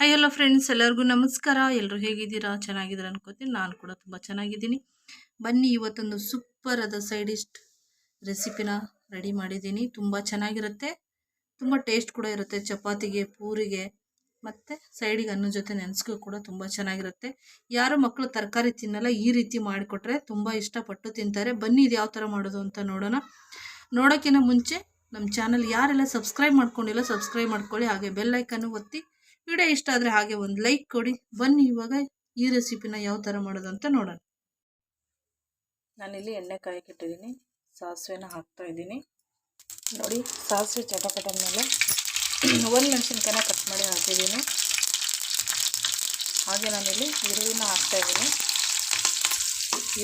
Hi hello friends ಎಲ್ಲರಿಗೂ ನಮಸ್ಕಾರ. ಎಲ್ಲರೂ ಹೇಗಿದ್ದೀರಾ? ಚೆನ್ನಾಗಿದ್ದೀರಾ ಅನ್ಕೋತೀನಿ. ನಾನು ಕೂಡ ತುಂಬ ಚೆನ್ನಾಗಿದ್ದೀನಿ. ಬನ್ನಿ, ಇವತ್ತೊಂದು ಸೂಪರ್ ಆದ ಸೈಡ್ ರೆಸಿಪಿನ ರೆಡಿ ಮಾಡಿದ್ದೀನಿ. ತುಂಬ ಚೆನ್ನಾಗಿರುತ್ತೆ. ತುಂಬ ಟೇಸ್ಟ್ ಕೂಡ ಇರುತ್ತೆ. ಚಪಾತಿಗೆ, ಪೂರಿಗೆ, ಮತ್ತು ಸೈಡಿಗೆ ಅನ್ನ ಜೊತೆ ನೆನೆಸ್ಕೋ ಕೂಡ ತುಂಬ ಚೆನ್ನಾಗಿರುತ್ತೆ. ಯಾರು ಮಕ್ಕಳು ತರಕಾರಿ ತಿನ್ನಲ್ಲ, ಈ ರೀತಿ ಮಾಡಿಕೊಟ್ರೆ ತುಂಬ ಇಷ್ಟಪಟ್ಟು ತಿಂತಾರೆ. ಬನ್ನಿ, ಇದು ಯಾವ ಥರ ಮಾಡೋದು ಅಂತ ನೋಡೋಣ. ನೋಡೋಕ್ಕಿಂತ ಮುಂಚೆ ನಮ್ಮ ಚಾನಲ್ ಯಾರೆಲ್ಲ ಸಬ್ಸ್ಕ್ರೈಬ್ ಮಾಡ್ಕೊಂಡಿಲ್ಲ ಸಬ್ಸ್ಕ್ರೈಬ್ ಮಾಡ್ಕೊಳ್ಳಿ. ಹಾಗೆ ಬೆಲ್ಲೈಕನ್ನು ಒತ್ತಿ ವಿಡಿಯೋ ಇಷ್ಟ ಆದರೆ ಹಾಗೆ ಒಂದು ಲೈಕ್ ಕೊಡಿ. ಬನ್ನಿ ಇವಾಗ ಈ ರೆಸಿಪಿನ ಯಾವ ಥರ ಮಾಡೋದು ಅಂತ ನೋಡೋಣ. ನಾನಿಲ್ಲಿ ಎಣ್ಣೆ ಕಾಯಕ್ಕಿಟ್ಟಿದ್ದೀನಿ ಸಾಸಿವೆನ ಹಾಕ್ತಾ ಇದ್ದೀನಿ. ನೋಡಿ, ಸಾಸಿವೆ ಚಟಪಟ ಮೇಲೆ ಒಂದು ಮೆಣಸಿನ್ಕಾಯಿನ ಕಟ್ ಮಾಡಿ ಹಾಕಿದ್ದೀನಿ. ಹಾಗೆ ನಾನಿಲ್ಲಿ ಈರುಳ್ಳಿನ ಹಾಕ್ತಾ ಇದ್ದೀನಿ.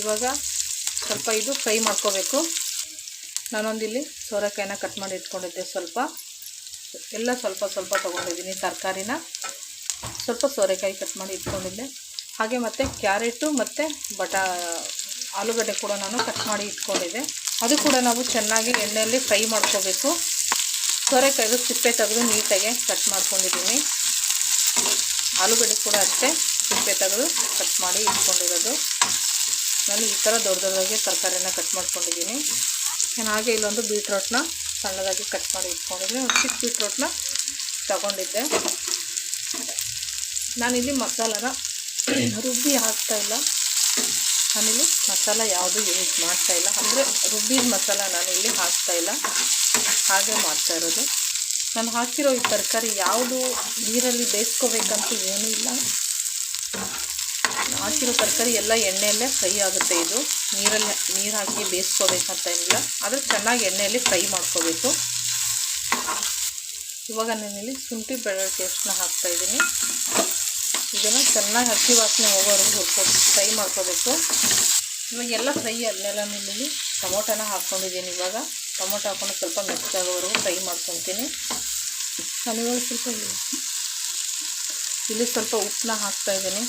ಇವಾಗ ಸ್ವಲ್ಪ ಇದು ಫ್ರೈ ಮಾಡ್ಕೋಬೇಕು. ನಾನೊಂದಿಲ್ಲಿ ಸೋರೆಕಾಯಿನ ಕಟ್ ಮಾಡಿ ಇಟ್ಕೊಂಡಿದ್ದೆ ಸ್ವಲ್ಪ. ಎಲ್ಲ ಸ್ವಲ್ಪ ಸ್ವಲ್ಪ ತೊಗೊಂಡಿದ್ದೀನಿ ತರಕಾರಿನ. ಸ್ವಲ್ಪ ಸೋರೆಕಾಯಿ ಕಟ್ ಮಾಡಿ ಇಟ್ಕೊಂಡಿದ್ದೆ. ಹಾಗೆ ಮತ್ತು ಕ್ಯಾರೆಟು ಮತ್ತು ಬಟಾ, ಆಲೂಗಡ್ಡೆ ಕೂಡ ನಾನು ಕಟ್ ಮಾಡಿ ಇಟ್ಕೊಂಡಿದ್ದೆ. ಅದು ಕೂಡ ನಾವು ಚೆನ್ನಾಗಿ ಎಣ್ಣೆಯಲ್ಲಿ ಫ್ರೈ ಮಾಡ್ಕೋಬೇಕು. ಸೋರೆಕಾಯಿದು ಸಿಪ್ಪೆ ತೆಗೆದು ನೀಟಾಗಿ ಕಟ್ ಮಾಡ್ಕೊಂಡಿದ್ದೀನಿ. ಆಲೂಗಡ್ಡೆ ಕೂಡ ಅಷ್ಟೇ ಸಿಪ್ಪೆ ತೆಗೆದು ಕಟ್ ಮಾಡಿ ಇಟ್ಕೊಂಡಿರೋದು. ನಾನು ಈ ಥರ ದೊಡ್ಡ ದೊಡ್ಡದಾಗಿ ತರಕಾರಿನ ಕಟ್ ಮಾಡ್ಕೊಂಡಿದ್ದೀನಿ. ನಾನು ಹಾಗೆ ಇಲ್ಲೊಂದು ಬೀಟ್ರೋಟ್ನ ಸಣ್ಣದಾಗಿ ಕಟ್ ಮಾಡಿ ಇಟ್ಕೊಂಡಿದ್ದೆ ಒಂದು ಚಿಕ್ಕ ಬೀಟ್ರೋಟ್ನ ತಗೊಂಡಿದ್ದೆ. ನಾನಿಲ್ಲಿ ಮಸಾಲಾನ ರುಬ್ಬಿ ಹಾಕ್ತಾಯಿಲ್ಲ ನಾನಿಲ್ಲಿ ಮಸಾಲ ಯಾವುದು ಯೂಸ್ ಮಾಡ್ತಾ ಇಲ್ಲ. ಅಂದರೆ ರುಬ್ಬಿದ ಮಸಾಲ ನಾನಿಲ್ಲಿ ಹಾಕ್ತಾ ಇಲ್ಲ. ಹಾಗೆ ಮಾಡ್ತಾ ಇರೋದು. ನಾನು ಹಾಕಿರೋ ಈ ತರಕಾರಿ ಯಾವುದು ನೀರಲ್ಲಿ ಬೇಯಿಸ್ಕೋಬೇಕಂತ ಏನೂ ಇಲ್ಲ. ಹಾಕಿರೋ ತರಕಾರಿ ಎಲ್ಲ ಎಣ್ಣೆಯಲ್ಲೇ ಫ್ರೈ ಆಗುತ್ತೆ ಇದು. ನೀರಲ್ಲಿ, ನೀರು ಹಾಕಿ ಬೇಯಿಸ್ಕೋಬೇಕಂತ ಏನಿಲ್ಲ. ಆದರೆ ಚೆನ್ನಾಗಿ ಎಣ್ಣೆಯಲ್ಲಿ ಫ್ರೈ ಮಾಡ್ಕೋಬೇಕು. ಇವಾಗ ನಾನಿಲ್ಲಿ ಶುಂಠಿ ಬೆಳ್ಳುಳ್ಳಿ ಪೇಸ್ಟ್ನ ಹಾಕ್ತಾಯಿದ್ದೀನಿ ಇದನ್ನು ಚೆನ್ನಾಗಿ ಹಸಿ ವಾಸನೆ ಹೋಗೋವರೆಗೂ ಫ್ರೈ ಮಾಡ್ಕೋಬೇಕು. ಇವಾಗ ಎಲ್ಲ ಫ್ರೈ ಆದಮೇಲೆ ಇಲ್ಲಿ ಟೊಮೊಟೊನ ಹಾಕ್ಕೊಂಡಿದ್ದೀನಿ ಇವಾಗ. ಟೊಮೊಟೊ ಹಾಕ್ಕೊಂಡು ಸ್ವಲ್ಪ ಮೆತ್ತಗಾಗೋವರೆಗೂ ಫ್ರೈ ಮಾಡ್ಕೊತೀನಿ. ನಾನಿವಾಗ ಸ್ವಲ್ಪ ಇಲ್ಲಿ ಸ್ವಲ್ಪ ಉಪ್ಪನ್ನ ಹಾಕ್ತಾಯಿದ್ದೀನಿ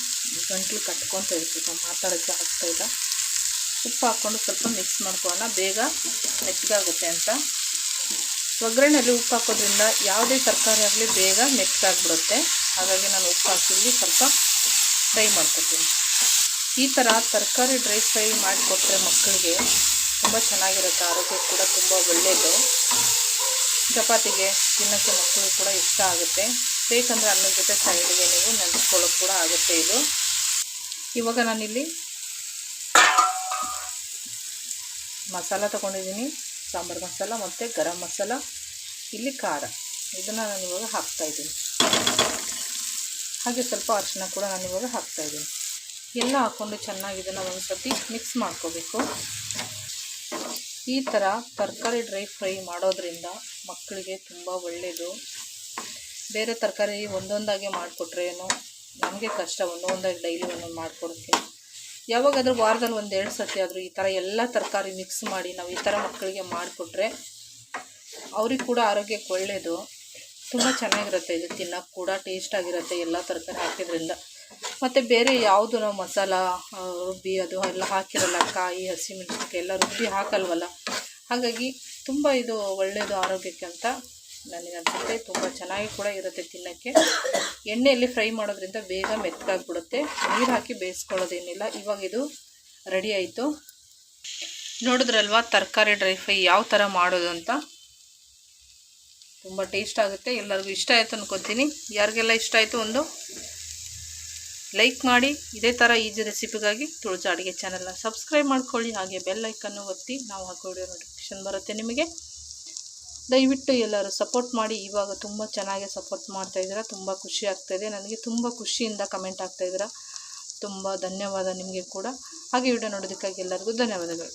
ಗಂಟ್ಲು ಕಟ್ಕೊತ ಇರ್ತೀವಿ ಮಾತಾಡೋಕ್ಕೆ ಆಗ್ತಾಯಿಲ್ಲ ಉಪ್ಪು ಹಾಕ್ಕೊಂಡು ಸ್ವಲ್ಪ ಮಿಕ್ಸ್ ಮಾಡ್ಕೊಳ್ಳೋಣ. ಬೇಗ ಮೆತ್ತಗಾಗುತ್ತೆ ಅಂತ. ಒಗ್ಗರಣೆಯಲ್ಲಿ ಉಪ್ಪು ಹಾಕೋದ್ರಿಂದ ಯಾವುದೇ ತರಕಾರಿ ಆಗಲಿ ಬೇಗ ಮೆತ್ತಗಾಗ್ಬಿಡುತ್ತೆ. ಹಾಗಾಗಿ ನಾನು ಉಪ್ಪು ಹಾಕಿಲ್ಲಿ ಸ್ವಲ್ಪ ಫ್ರೈ ಮಾಡ್ಕೊತೀನಿ. ಈ ಥರ ತರಕಾರಿ ಡ್ರೈ ಫ್ರೈ ಮಾಡಿಕೊಟ್ರೆ ಮಕ್ಕಳಿಗೆ ತುಂಬ ಚೆನ್ನಾಗಿರುತ್ತೆ. ಆರೋಗ್ಯ ಕೂಡ ತುಂಬ ಒಳ್ಳೆಯದು ಚಪಾತಿಗೆ ತಿನ್ನೋಕ್ಕೆ ಮಕ್ಕಳು ಕೂಡ ಇಷ್ಟ ಆಗುತ್ತೆ. ಬೇಕಂದರೆ ಅನ್ನದ ಜೊತೆ ಸೈಡ್ಗೆ ನೀವು ನೆನೆಸ್ಕೊಳ್ಳೋಕೆ ಕೂಡ ಆಗುತ್ತೆ ಇದು. ಇವಾಗ ನಾನಿಲ್ಲಿ ಮಸಾಲ ತೊಗೊಂಡಿದ್ದೀನಿ, ಸಾಂಬಾರು ಮಸಾಲ ಮತ್ತು ಗರಂ ಮಸಾಲ, ಇಲ್ಲಿ ಖಾರ. ಇದನ್ನು ನಾನು ಇವಾಗ ಹಾಕ್ತಾಯಿದ್ದೀನಿ ಹಾಗೆ ಸ್ವಲ್ಪ ಅರಿಶಿನ ಕೂಡ ನಾನು ಇವಾಗ ಹಾಕ್ತಾಯಿದ್ದೀನಿ ಎಲ್ಲ ಹಾಕ್ಕೊಂಡು ಚೆನ್ನಾಗಿ ಇದನ್ನು ಒಂದು ಸರ್ತಿ ಮಿಕ್ಸ್ ಮಾಡ್ಕೋಬೇಕು. ಈ ಥರ ತರಕಾರಿ ಡ್ರೈ ಫ್ರೈ ಮಾಡೋದ್ರಿಂದ ಮಕ್ಕಳಿಗೆ ತುಂಬ ಒಳ್ಳೆಯದು ಬೇರೆ ತರಕಾರಿ ಒಂದೊಂದಾಗೆ ಮಾಡಿಕೊಟ್ರೆ ಏನೋ ನಮಗೆ ಕಷ್ಟ, ಒಂದೊಂದಾಗಿ ಡೈಲಿ ಒಂದೊಂದು ಮಾಡಿಕೊಡೋಕ್ಕೆ. ಯಾವಾಗಾದರೂ ವಾರದಲ್ಲಿ ಎರಡು ಸತಿ ಆದರೂ ಈ ಥರ ಎಲ್ಲ ತರಕಾರಿ ಮಿಕ್ಸ್ ಮಾಡಿ ನಾವು ಈ ಥರ ಮಕ್ಕಳಿಗೆ ಮಾಡಿಕೊಟ್ರೆ ಅವ್ರಿಗೆ ಕೂಡ ಆರೋಗ್ಯಕ್ಕೆ ಒಳ್ಳೆಯದು ತುಂಬ ಚೆನ್ನಾಗಿರುತ್ತೆ ಇದು ತಿನ್ನೋಕ್ಕೆ ಕೂಡ ಟೇಸ್ಟಾಗಿರುತ್ತೆ ಎಲ್ಲ ತರಕಾರಿ ಹಾಕಿದ್ರಿಂದ. ಮತ್ತು ಬೇರೆ ಯಾವುದು ನಾವು ಮಸಾಲ ರುಬ್ಬಿ ಅದು ಎಲ್ಲ ಹಾಕಿರಲ್ಲ, ಕಾಯಿ ಹಸಿಮೆಣಸಿನ್ಕಾಯಿ ಎಲ್ಲ ರುಬ್ಬಿ ಹಾಕಲ್ವಲ್ಲ? ಹಾಗಾಗಿ ತುಂಬ ಇದು ಒಳ್ಳೆಯದು ಆರೋಗ್ಯಕ್ಕೆ ಅಂತ ನನಗೆ ಅನಿಸುತ್ತೆ, ತುಂಬ ಚೆನ್ನಾಗಿ ಕೂಡ ಇರುತ್ತೆ ತಿನ್ನೋಕ್ಕೆ. ಎಣ್ಣೆಯಲ್ಲಿ ಫ್ರೈ ಮಾಡೋದ್ರಿಂದ ಬೇಗ ಮೆತ್ತಗಾಗ್ಬಿಡುತ್ತೆ. ನೀರು ಹಾಕಿ ಬೇಯಿಸ್ಕೊಳ್ಳೋದೇನಿಲ್ಲ. ಇವಾಗ ಇದು ರೆಡಿ ಆಯಿತು. ನೋಡಿದ್ರಲ್ವಾ, ತರಕಾರಿ ಡ್ರೈ ಫ್ರೈ ಯಾವ ಥರ ಮಾಡೋದು ಅಂತ? ತುಂಬ ಟೇಸ್ಟ್ ಆಗುತ್ತೆ. ಎಲ್ಲರಿಗೂ ಇಷ್ಟ ಆಯಿತು ಅನ್ಕೊತೀನಿ. ಯಾರಿಗೆಲ್ಲ ಇಷ್ಟ ಆಯಿತು ಒಂದು ಲೈಕ್ ಮಾಡಿ, ಇದೇ ಥರ ಈಜಿ ರೆಸಿಪಿಗಾಗಿ ತುಳಜ ಅಡುಗೆ ಚಾನಲ್ನ ಸಬ್ಸ್ಕ್ರೈಬ್ ಮಾಡ್ಕೊಳ್ಳಿ. ಹಾಗೆ ಬೆಲ್ ಐಕನ್ನು ಒತ್ತಿ ನಾವು ಹಾಕೋ ವಿಡಿಯೋ ನೋಟಿಫಿಕೇಶನ್ ಬರುತ್ತೆ ನಿಮಗೆ. ದಯವಿಟ್ಟು ಎಲ್ಲರೂ ಸಪೋರ್ಟ್ ಮಾಡಿ ಇವಾಗ ತುಂಬ ಚೆನ್ನಾಗಿ ಸಪೋರ್ಟ್ ಮಾಡ್ತಾಯಿದ್ದೀರಾ ತುಂಬ ಖುಷಿ ಆಗ್ತಾಯಿದೆ ನನಗೆ ತುಂಬ ಖುಷಿಯಿಂದ ಕಮೆಂಟ್ ಆಗ್ತಾಯಿದ್ದೀರಾ ತುಂಬ ಧನ್ಯವಾದ ನಿಮಗೆ ಕೂಡ. ಹಾಗೆ ವಿಡಿಯೋ ನೋಡೋದಕ್ಕಾಗಿ ಎಲ್ಲರಿಗೂ ಧನ್ಯವಾದಗಳು.